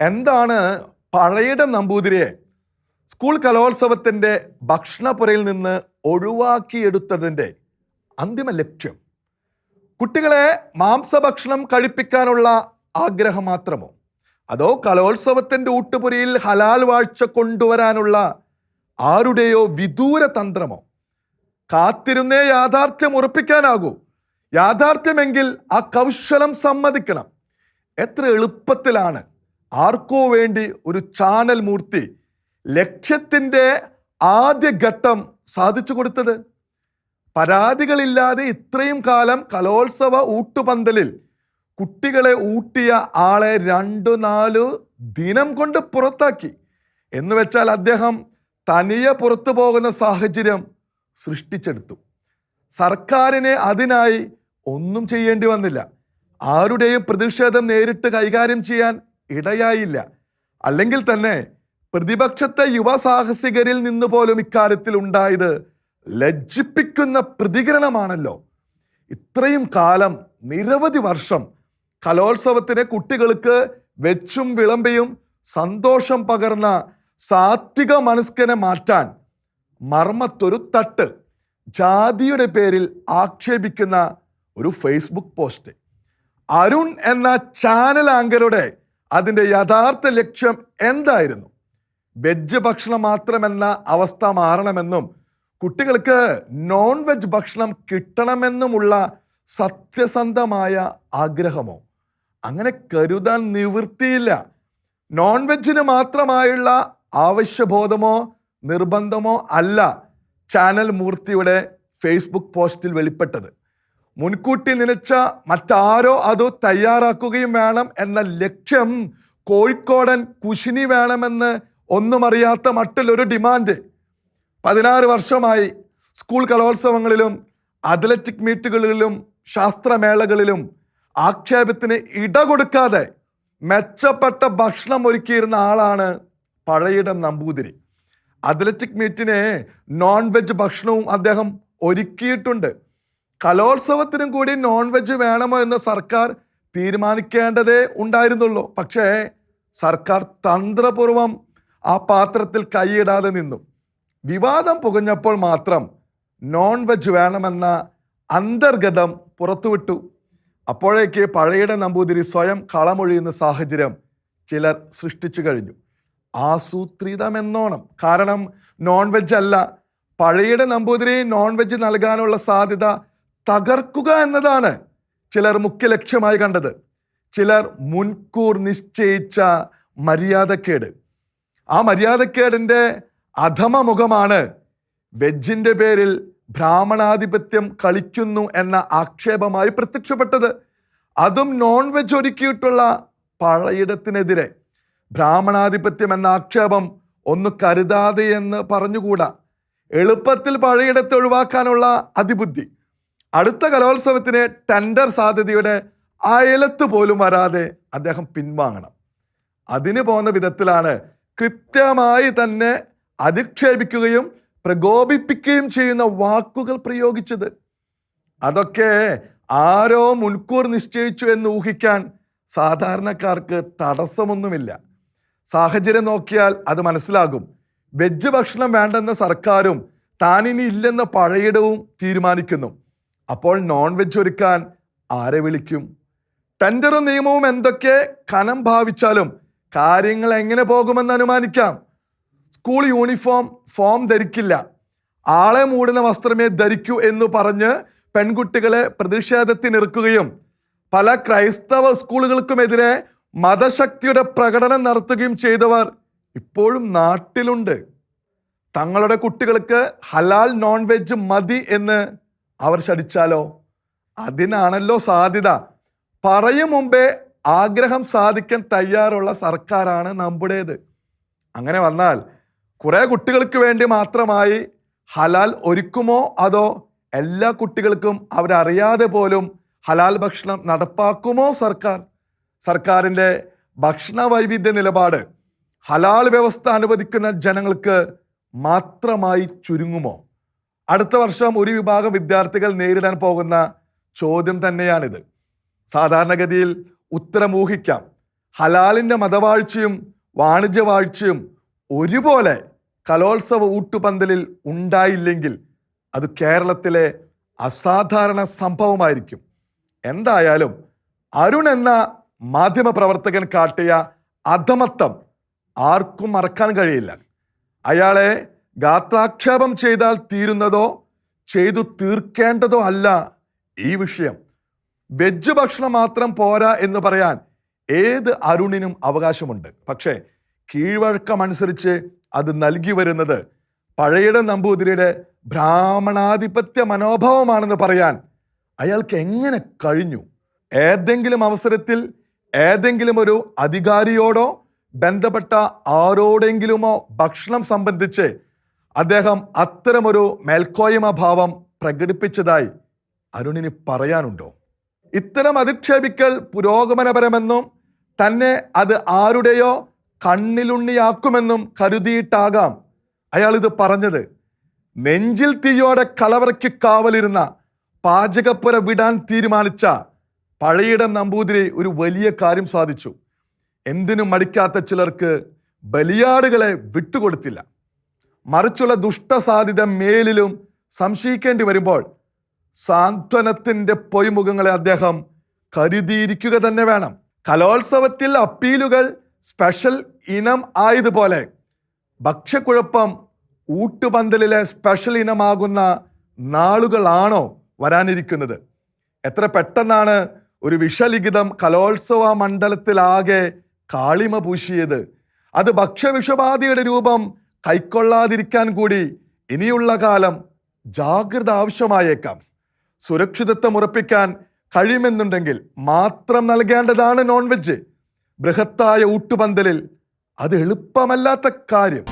എന്താണ് പഴയുടെ നമ്പൂതിരിയെ സ്കൂൾ കലോത്സവത്തിന്റെ ഭക്ഷണപ്പുരയിൽ നിന്ന് ഒഴിവാക്കിയെടുത്തതിന്റെ അന്തിമ ലക്ഷ്യം? കുട്ടികളെ മാംസഭക്ഷണം കഴിപ്പിക്കാനുള്ള ആഗ്രഹം മാത്രമോ? അതോ കലോത്സവത്തിന്റെ ഊട്ടുപുരയിൽ ഹലാൽ വാഴ്ച കൊണ്ടുവരാനുള്ള ആരുടെയോ വിദൂര തന്ത്രമോ? കാത്തിരുന്നേ യാഥാർത്ഥ്യം ഉറപ്പിക്കാനാകൂ. യാഥാർത്ഥ്യമെങ്കിൽ ആ കൗശലം സമ്മതിക്കണം. എത്ര എളുപ്പത്തിലാണ് ആർക്കോ വേണ്ടി ഒരു ചാനൽ മൂർത്തി ലക്ഷ്യത്തിന്റെ ആദ്യ ഘട്ടം സാധിച്ചു കൊടുത്തത്. പരാതികളില്ലാതെ ഇത്രയും കാലം കലോത്സവ ഊട്ടുപന്തലിൽ കുട്ടികളെ ഊട്ടിയ ആളെ രണ്ടു നാല് ദിനം കൊണ്ട് പുറത്താക്കി. എന്ന് വെച്ചാൽ അദ്ദേഹം തനിയെ പുറത്തു പോകുന്ന സാഹചര്യം സൃഷ്ടിച്ചെടുത്തു. സർക്കാരിനെ അതിനായി ഒന്നും ചെയ്യേണ്ടി വന്നില്ല. ആരുടെയും പ്രതിഷേധം നേരിട്ട് കൈകാര്യം ചെയ്യാൻ ഇടയായില്ല. അല്ലെങ്കിൽ തന്നെ പ്രതിപക്ഷത്തെ യുവസാഹസികരിൽ നിന്ന് പോലും ഇക്കാര്യത്തിൽ ഉണ്ടായത് ലജ്ജിപ്പിക്കുന്ന പ്രതികരണമാണല്ലോ. ഇത്രയും കാലം നിരവധി വർഷം കലോത്സവത്തിന് കുട്ടികൾക്ക് വെച്ചും വിളമ്പിയും സന്തോഷം പകർന്ന സാത്വിക മനസ്കനെ മാറ്റാൻ മർമ്മത്തൊരു തട്ട് ജാതിയുടെ പേരിൽ ആക്ഷേപിക്കുന്ന ഒരു ഫേസ്ബുക്ക് പോസ്റ്റ്. അരുൺ എന്ന ചാനൽ ആങ്കറുടെ അതിന്റെ യഥാർത്ഥ ലക്ഷ്യം എന്തായിരുന്നു? വെജ് ഭക്ഷണം മാത്രമെന്ന അവസ്ഥ മാറണമെന്നും കുട്ടികൾക്ക് നോൺ വെജ് ഭക്ഷണം കിട്ടണമെന്നുമുള്ള സത്യസന്ധമായ ആഗ്രഹമോ? അങ്ങനെ കരുതാൻ നിവൃത്തിയില്ല. നോൺ വെജിന് മാത്രമായുള്ള ആവശ്യബോധമോ നിർബന്ധമോ അല്ല ചാനൽ മൂർത്തിയുടെ ഫേസ്ബുക്ക് പോസ്റ്റിൽ വെളിപ്പെട്ടത്. മുൻകൂട്ടി നിലച്ച മറ്റാരോ അത് തയ്യാറാക്കുകയും വേണം എന്ന ലക്ഷ്യം കോഴിക്കോടൻ കുശിനി വേണമെന്ന് ഒന്നും അറിയാത്ത മട്ടിലൊരു ഡിമാൻഡ്. പതിനാറ് വർഷമായി സ്കൂൾ കലോത്സവങ്ങളിലും അത്ലറ്റിക് മീറ്റുകളിലും ശാസ്ത്രമേളകളിലും ആക്ഷേപത്തിന് ഇട കൊടുക്കാതെ മെച്ചപ്പെട്ട ഭക്ഷണം ഒരുക്കിയിരുന്ന ആളാണ് പഴയിടം നമ്പൂതിരി. അത്ലറ്റിക് മീറ്റിന് നോൺ വെജ് ഭക്ഷണവും അദ്ദേഹം ഒരുക്കിയിട്ടുണ്ട്. കലോത്സവത്തിനും കൂടി നോൺ വെജ് വേണമോ എന്ന് സർക്കാർ തീരുമാനിക്കേണ്ടതേ ഉണ്ടായിരുന്നുള്ളൂ. പക്ഷേ സർക്കാർ തന്ത്രപൂർവം ആ പാത്രത്തിൽ കൈയിടാതെ നിന്നു. വിവാദം പുകഞ്ഞപ്പോൾ മാത്രം നോൺ വെജ് വേണമെന്ന അന്തർഗതം പുറത്തുവിട്ടു. അപ്പോഴേക്ക് പഴയുടെ നമ്പൂതിരി സ്വയം കളമൊഴിയുന്ന സാഹചര്യം ചിലർ സൃഷ്ടിച്ചു കഴിഞ്ഞു. ആസൂത്രിതമെന്നോണം. കാരണം നോൺ വെജ് അല്ല. പഴയുടെ നമ്പൂതിരി നോൺ വെജ് നൽകാനുള്ള സാധ്യത തകർക്കുക എന്നതാണ് ചിലർ മുഖ്യ ലക്ഷ്യമായി കണ്ടത്. ചിലർ മുൻകൂർ നിശ്ചയിച്ച മര്യാദക്കേട്. ആ മര്യാദക്കേടിന്റെ അധമ മുഖമാണ് വെജിന്റെ പേരിൽ ബ്രാഹ്മണാധിപത്യം കളിക്കുന്നു എന്ന ആക്ഷേപമായി പ്രത്യക്ഷപ്പെട്ടത്. അതും നോൺ വെജ് ഒരുക്കിയിട്ടുള്ള പഴയിടത്തിനെതിരെ ബ്രാഹ്മണാധിപത്യം എന്ന ആക്ഷേപം ഒന്ന് കരുതാതെ എന്ന് പറഞ്ഞുകൂടാ. എളുപ്പത്തിൽ പഴയിടത്ത് ഒഴിവാക്കാനുള്ള അതിബുദ്ധി. അടുത്ത കലോത്സവത്തിന് ടെൻഡർ സാധ്യതയുടെ അയലത്ത് പോലും വരാതെ അദ്ദേഹം പിൻവാങ്ങണം. അതിന് പോകുന്ന വിധത്തിലാണ് കൃത്യമായി തന്നെ അധിക്ഷേപിക്കുകയും പ്രകോപിപ്പിക്കുകയും ചെയ്യുന്ന വാക്കുകൾ പ്രയോഗിച്ചത്. അതൊക്കെ ആരോ മുൻകൂർ നിശ്ചയിച്ചു എന്ന് ഊഹിക്കാൻ സാധാരണക്കാർക്ക് തടസ്സമൊന്നുമില്ല. സാഹചര്യം നോക്കിയാൽ അത് മനസ്സിലാകും. വെജ് ഭക്ഷണം വേണ്ടെന്ന സർക്കാരും താനിനി ഇല്ലെന്ന പഴയിടവും തീരുമാനിക്കുന്നു. അപ്പോൾ നോൺ വെജ് ഒരുക്കാൻ ആരെ വിളിക്കും? ടെൻഡറും നിയമവും എന്തൊക്കെ? കനം ഭാവിച്ചാലും കാര്യങ്ങൾ എങ്ങനെ പോകുമെന്ന് അനുമാനിക്കാം. സ്കൂൾ യൂണിഫോം ഫോം ധരിക്കില്ല. ആളെ മൂടുന്ന വസ്ത്രമേ ധരിക്കൂ എന്ന് പറഞ്ഞ് പെൺകുട്ടികളെ പ്രതിഷേധത്തിനിറക്കുകയും പല ക്രൈസ്തവ സ്കൂളുകൾക്കുമെതിരെ മതശക്തിയുടെ പ്രകടനം നടത്തുകയും ചെയ്തവർ ഇപ്പോഴും നാട്ടിലുണ്ട്. തങ്ങളുടെ കുട്ടികൾക്ക് ഹലാൽ നോൺ വെജ് മതി എന്ന് അവർ ശടിച്ചാലോ അതിനാണല്ലോ സാധ്യത. പറയും മുമ്പേ ആഗ്രഹം സാധിക്കാൻ തയ്യാറുള്ള സർക്കാരാണ് നമ്മുടേത്. അങ്ങനെ വന്നാൽ കുറേ കുട്ടികൾക്ക് വേണ്ടി മാത്രമായി ഹലാൽ ഒരുക്കുമോ? അതോ എല്ലാ കുട്ടികൾക്കും അവരറിയാതെ പോലും ഹലാൽ ഭക്ഷണം നടപ്പാക്കുമോ സർക്കാർ? സർക്കാരിന്റെ ഭക്ഷണ വൈവിധ്യ നിലപാട് ഹലാൽ വ്യവസ്ഥ അനുവദിക്കുന്ന ജനങ്ങൾക്ക് മാത്രമായി ചുരുങ്ങുമോ? അടുത്ത വർഷം ഒരു വിഭാഗം വിദ്യാർത്ഥികൾ നേരിടാൻ പോകുന്ന ചോദ്യം തന്നെയാണിത്. സാധാരണഗതിയിൽ ഉത്തരം ഊഹിക്കാം. ഹലാലിന്റെ മതവാഴ്ചയും വാണിജ്യവാഴ്ചയും ഒരുപോലെ കലോത്സവ ഊട്ടുപന്തലിൽ ഉണ്ടായില്ലെങ്കിൽ അത് കേരളത്തിലെ അസാധാരണ സംഭവമായിരിക്കും. എന്തായാലും അരുൺ എന്ന മാധ്യമപ്രവർത്തകൻ കാട്ടിയ അധമത്വം ആർക്കും മറക്കാൻ കഴിയില്ല. അയാളെ ഗാത്രാക്ഷേപം ചെയ്താൽ തീരുന്നതോ ചെയ്തു തീർക്കേണ്ടതോ അല്ല ഈ വിഷയം. വെജ് ഭക്ഷണം മാത്രം പോരാ എന്ന് പറയാൻ ഏത് അരുണിനും അവകാശമുണ്ട്. പക്ഷേ കീഴ്വഴക്കമനുസരിച്ച് അത് നൽകി വരുന്നത് പഴയുടെ നമ്പൂതിരിയുടെ ബ്രാഹ്മണാധിപത്യ മനോഭാവമാണെന്ന് പറയാൻ അയാൾക്ക് എങ്ങനെ കഴിഞ്ഞു? ഏതെങ്കിലും അവസരത്തിൽ ഏതെങ്കിലും ഒരു അധികാരിയോടോ ബന്ധപ്പെട്ട ആരോടെങ്കിലുമോ ഭക്ഷണം സംബന്ധിച്ച് അദ്ദേഹം അത്തരമൊരു മേൽക്കോയ്മ ഭാവം പ്രകടിപ്പിച്ചതായി അരുണിന് പറയാനുണ്ടോ? ഇത്തരം അധിക്ഷേപിക്കൽ പുരോഗമനപരമെന്നും തന്നെ അത് ആരുടെയോ കണ്ണിലുണ്ണിയാക്കുമെന്നും കരുതിയിട്ടാകാം അയാൾ ഇത് പറഞ്ഞത്. നെഞ്ചിൽ തീയോടെ കലവറയ്ക്ക് കാവലിരുന്ന പാചകപ്പുര വിടാൻ തീരുമാനിച്ച പഴയിടം നമ്പൂതിരി ഒരു വലിയ കാര്യം സാധിച്ചു. എന്തിനും മടിക്കാത്ത ചിലർക്ക് ബലിയാടുകളെ വിട്ടുകൊടുത്തില്ല. മറിച്ചുള്ള ദുഷ്ടസാധ്യത മേലിലും സംശയിക്കേണ്ടി വരുമ്പോൾ സാന്ത്വനത്തിന്റെ പൊയ്മുഖങ്ങളെ അദ്ദേഹം കരുതിയിരിക്കുക തന്നെ വേണം. കലോത്സവത്തിൽ അപ്പീലുകൾ സ്പെഷ്യൽ ഇനം ആയതുപോലെ ഭക്ഷ്യക്കുഴപ്പം ഊട്ടുപന്തലിലെ സ്പെഷ്യൽ ഇനമാകുന്ന നാളുകളാണോ വരാനിരിക്കുന്നത്? എത്ര പെട്ടെന്നാണ് ഒരു വിഷലിഖിതം കലോത്സവ മണ്ഡലത്തിലാകെ കാളിമ പൂശിയത്? അത് ഭക്ഷ്യവിഷബാധയുടെ രൂപം കൈക്കൊള്ളാതിരിക്കാൻ കൂടി ഇനിയുള്ള കാലം ജാഗ്രത ആവശ്യമായേക്കാം. സുരക്ഷിതത്വം ഉറപ്പിക്കാൻ കഴിയുമെന്നുണ്ടെങ്കിൽ മാത്രം നൽകേണ്ടതാണ് നോൺ വെജ് ബൃഹത്തായ ഊട്ടുപന്തലിൽ അത് എളുപ്പമല്ലാത്ത കാര്യം.